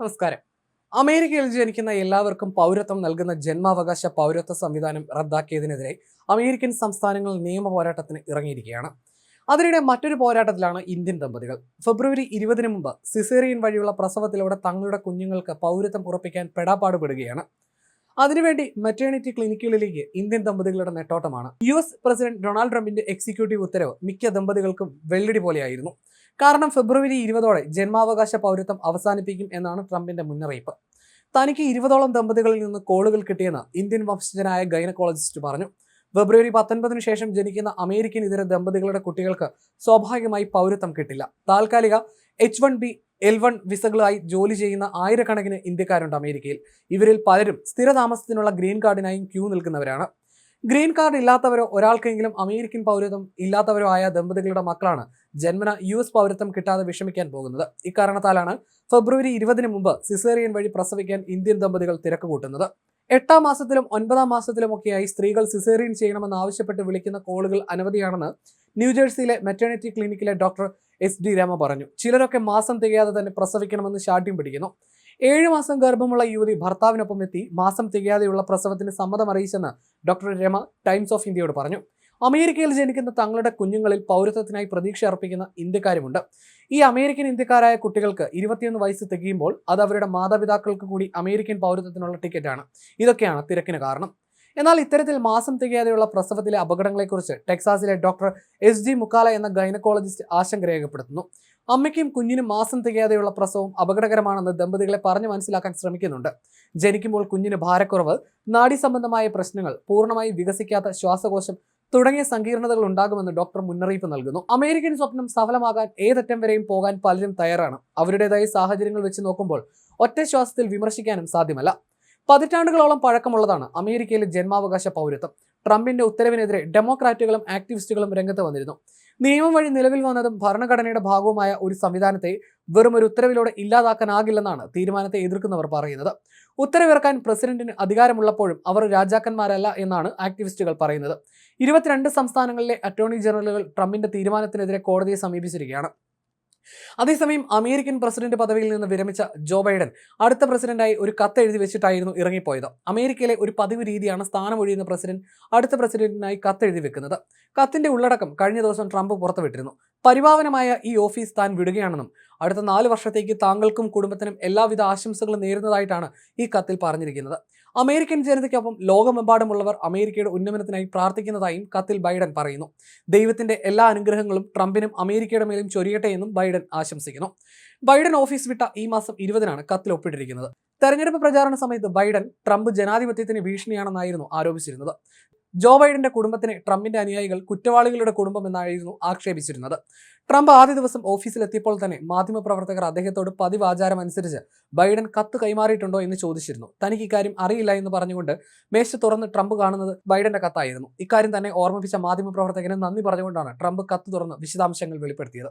നമസ്കാരം. അമേരിക്കയിൽ ജനിക്കുന്ന എല്ലാവർക്കും പൗരത്വം നൽകുന്ന ജന്മാവകാശ പൗരത്വ സംവിധാനം റദ്ദാക്കിയതിനെതിരെ അമേരിക്കൻ സംസ്ഥാനങ്ങൾ നിയമ പോരാട്ടത്തിന് ഇറങ്ങിയിരിക്കുകയാണ്. അതിനിടെ മറ്റൊരു പോരാട്ടത്തിലാണ് ഇന്ത്യൻ ദമ്പതികൾ. ഫെബ്രുവരി ഇരുപതിന് മുമ്പ് സിസേറിയൻ വഴിയുള്ള പ്രസവത്തിലൂടെ തങ്ങളുടെ കുഞ്ഞുങ്ങൾക്ക് പൗരത്വം ഉറപ്പിക്കാൻ പെടാപ്പാടുപെടുകയാണ്. അതിനുവേണ്ടി മെറ്റേണിറ്റി ക്ലിനിക്കുകളിലേക്ക് ഇന്ത്യൻ ദമ്പതികളുടെ നെട്ടോട്ടമാണ്. യു എസ് പ്രസിഡന്റ് ഡൊണാൾഡ് ട്രംപിന്റെ എക്സിക്യൂട്ടീവ് ഉത്തരവ് മിക്ക ദമ്പതികൾക്കും വെള്ളടി പോലെയായിരുന്നു. കാരണം ഫെബ്രുവരി ഇരുപതോടെ ജന്മാവകാശ പൗരത്വം അവസാനിപ്പിക്കും എന്നാണ് ട്രംപിന്റെ മുന്നറിയിപ്പ്. തനിക്ക് ഇരുപതോളം ദമ്പതികളിൽ നിന്ന് കോളുകൾ കിട്ടിയെന്ന് ഇന്ത്യൻ വംശജനായ ഗൈനക്കോളജിസ്റ്റ് പറഞ്ഞു. ഫെബ്രുവരി പത്തൊൻപതിനു ശേഷം ജനിക്കുന്ന അമേരിക്കൻ ഇതര ദമ്പതികളുടെ കുട്ടികൾക്ക് സ്വാഭാവികമായി പൗരത്വം കിട്ടില്ല. താൽക്കാലിക H one B L one വിസകളായി ജോലി ചെയ്യുന്ന ആയിരക്കണക്കിന് ഇന്ത്യക്കാരുണ്ട് അമേരിക്കയിൽ. ഇവരിൽ പലരും സ്ഥിരതാമസത്തിനുള്ള ഗ്രീൻ കാർഡിനായും ക്യൂ നിൽക്കുന്നവരാണ്. ഗ്രീൻ കാർഡ് ഇല്ലാത്തവരോ ഒരാൾക്കെങ്കിലും അമേരിക്കൻ പൗരത്വം ഇല്ലാത്തവരോ ആയ ദമ്പതികളുടെ മക്കളാണ് ജന്മന യു എസ് പൗരത്വം കിട്ടാതെ വിഷമിക്കാൻ പോകുന്നത്. ഇക്കാരണത്താലാണ് ഫെബ്രുവരി ഇരുപതിന് മുമ്പ് സിസേറിയൻ വഴി പ്രസവിക്കാൻ ഇന്ത്യൻ ദമ്പതികൾ തിരക്ക് കൂട്ടുന്നത് എട്ടാം മാസത്തിലും ഒൻപതാം മാസത്തിലുമൊക്കെയായി സ്ത്രീകൾ സിസേറിയൻ ചെയ്യണമെന്ന് ആവശ്യപ്പെട്ട് വിളിക്കുന്ന കോളുകൾ അനവധിയാണെന്ന് ന്യൂജേഴ്സിയിലെ മെറ്റേണിറ്റി ക്ലിനിക്കിലെ ഡോക്ടർ എസ് ഡി രമ പറഞ്ഞു. ചിലരൊക്കെ മാസം തികയാതെ തന്നെ പ്രസവിക്കണമെന്ന് ശാഠ്യം പിടിക്കുന്നു. ഏഴ് മാസം ഗർഭമുള്ള യുവതി ഭർത്താവിനൊപ്പം എത്തി മാസം തികയാതെയുള്ള പ്രസവത്തിന് സമ്മതം അറിയിച്ചെന്ന് ഡോക്ടർ രമ ടൈംസ് ഓഫ് ഇന്ത്യയോട് പറഞ്ഞു. അമേരിക്കയിൽ ജനിക്കുന്ന തങ്ങളുടെ കുഞ്ഞുങ്ങളിൽ പൗരത്വത്തിനായി പ്രതീക്ഷ അർപ്പിക്കുന്ന ഇന്ത്യക്കാരുമുണ്ട്. ഈ അമേരിക്കൻ ഇന്ത്യക്കാരായ കുട്ടികൾക്ക് ഇരുപത്തിയൊന്ന് വയസ്സ് തികയുമ്പോൾ അത് അവരുടെ മാതാപിതാക്കൾക്ക് കൂടി അമേരിക്കൻ പൗരത്വത്തിനുള്ള ടിക്കറ്റാണ്. ഇതൊക്കെയാണ് തിരക്കിന് കാരണം. എന്നാൽ ഇത്തരത്തിൽ മാസം തികയാതെയുള്ള പ്രസവത്തിലെ അപകടങ്ങളെക്കുറിച്ച് ടെക്സാസിലെ ഡോക്ടർ എസ് ജി മുക്കാല എന്ന ഗൈനക്കോളജിസ്റ്റ് ആശങ്ക രേഖപ്പെടുത്തുന്നു. അമ്മയ്ക്കും കുഞ്ഞിനും മാസം തികയാതെയുള്ള പ്രസവം അപകടകരമാണെന്ന് ദമ്പതികളെ പറഞ്ഞു മനസ്സിലാക്കാൻ ശ്രമിക്കുന്നുണ്ട്. ജനിക്കുമ്പോൾ കുഞ്ഞിന് ഭാരക്കുറവ് നാഡി സംബന്ധമായ പ്രശ്നങ്ങൾ പൂർണമായി വികസിക്കാത്ത ശ്വാസകോശം തുടങ്ങിയ സങ്കീർണതകൾ ഉണ്ടാകുമെന്ന് ഡോക്ടർ മുന്നറിയിപ്പ് നൽകുന്നു. അമേരിക്കൻ സ്വപ്നം സഫലമാകാൻ ഏതറ്റം വരെയും പോകാൻ പലരും തയ്യാറാണ്. അവരുടേതായ സാഹചര്യങ്ങൾ വെച്ച് നോക്കുമ്പോൾ ഒറ്റ ശ്വാസത്തിൽ വിമർശിക്കാനും സാധ്യമല്ല. പതിറ്റാണ്ടുകളോളം പഴക്കമുള്ളതാണ് അമേരിക്കയിലെ ജന്മാവകാശ പൗരത്വം. ട്രംപിന്റെ ഉത്തരവിനെതിരെ ഡെമോക്രാറ്റുകളും ആക്ടിവിസ്റ്റുകളും രംഗത്ത് വന്നിരുന്നു. നിയമം വഴി നിലവിൽ വന്നതും ഭരണഘടനയുടെ ഭാഗവുമായ ഒരു സംവിധാനത്തെ വെറും ഒരു ഉത്തരവിലൂടെ ഇല്ലാതാക്കാനാകില്ലെന്നാണ് തീരുമാനത്തെ എതിർക്കുന്നവർ പറയുന്നത്. ഉത്തരവിറക്കാൻ പ്രസിഡന്റിന് അധികാരമുള്ളപ്പോഴും അവർ രാജാക്കന്മാരല്ല എന്നാണ് ആക്ടിവിസ്റ്റുകൾ പറയുന്നത്. ഇരുപത്തിരണ്ട് സംസ്ഥാനങ്ങളിലെ അറ്റോർണി ജനറലുകൾ ട്രംപിന്റെ തീരുമാനത്തിനെതിരെ കോടതിയെ സമീപിച്ചിരിക്കുകയാണ്. അതേസമയം അമേരിക്കൻ പ്രസിഡന്റ് പദവിയിൽ നിന്ന് വിരമിച്ച ജോ ബൈഡൻ അടുത്ത പ്രസിഡന്റായി ഒരു കത്ത് എഴുതി വെച്ചിട്ടായിരുന്നു ഇറങ്ങിപ്പോയത്. അമേരിക്കയിലെ ഒരു പതിവ് രീതിയാണ് സ്ഥാനമൊഴിയുന്ന പ്രസിഡന്റ് അടുത്ത പ്രസിഡന്റിനായി കത്ത് എഴുതി വെക്കുന്നത്. കത്തിന്റെ ഉള്ളടക്കം കഴിഞ്ഞ ദിവസം ട്രംപ് പുറത്തുവിട്ടിരുന്നു. പരിപാവനമായ ഈ ഓഫീസ് താൻ വിടുകയാണെന്നും അടുത്ത നാല് വർഷത്തേക്ക് താങ്കൾക്കും കുടുംബത്തിനും എല്ലാവിധ ആശംസകളും നേരുന്നതായിട്ടാണ് ഈ കത്തിൽ പറഞ്ഞിരിക്കുന്നത്. അമേരിക്കൻ ജനതയ്ക്കൊപ്പം ലോകമെമ്പാടുമുള്ളവർ അമേരിക്കയുടെ ഉന്നമനത്തിനായി പ്രാർത്ഥിക്കുന്നതായും കത്തിൽ ബൈഡൻ പറയുന്നു. ദൈവത്തിന്റെ എല്ലാ അനുഗ്രഹങ്ങളും ട്രംപിനും അമേരിക്കയുടെ മേലും ചൊരിയട്ടെ എന്നും ബൈഡൻ ആശംസിക്കുന്നു. ബൈഡൻ ഓഫീസ് വിട്ട ഈ മാസം ഇരുപതിനാണ് കത്തിൽ ഒപ്പിട്ടിരിക്കുന്നത്. തെരഞ്ഞെടുപ്പ് പ്രചാരണ സമയത്ത് ബൈഡൻ ട്രംപ് ജനാധിപത്യത്തിന് ഭീഷണിയാണെന്നായിരുന്നു ആരോപിച്ചിരുന്നത്. ജോ ബൈഡന്റെ കുടുംബത്തിന് ട്രംപിന്റെ അനുയായികൾ കുറ്റവാളികളുടെ കുടുംബം എന്നായിരുന്നു ആക്ഷേപിച്ചിരുന്നത്. ട്രംപ് ആദ്യ ദിവസം ഓഫീസിലെത്തിയപ്പോൾ തന്നെ മാധ്യമപ്രവർത്തകർ അദ്ദേഹത്തോട് പതിവ് ആചാരം അനുസരിച്ച് ബൈഡൻ കത്ത് കൈമാറിയിട്ടുണ്ടോ എന്ന് ചോദിച്ചിരുന്നു. തനിക്ക് ഇക്കാര്യം അറിയില്ല എന്ന് പറഞ്ഞുകൊണ്ട് മേശ തുറന്ന് ട്രംപ് കാണുന്നത് ബൈഡന്റെ കത്തായിരുന്നു. ഇക്കാര്യം തന്നെ ഓർമ്മിപ്പിച്ച മാധ്യമപ്രവർത്തകന് നന്ദി പറഞ്ഞുകൊണ്ടാണ് ട്രംപ് കത്ത് തുറന്ന് വിശദാംശങ്ങൾ വെളിപ്പെടുത്തിയത്.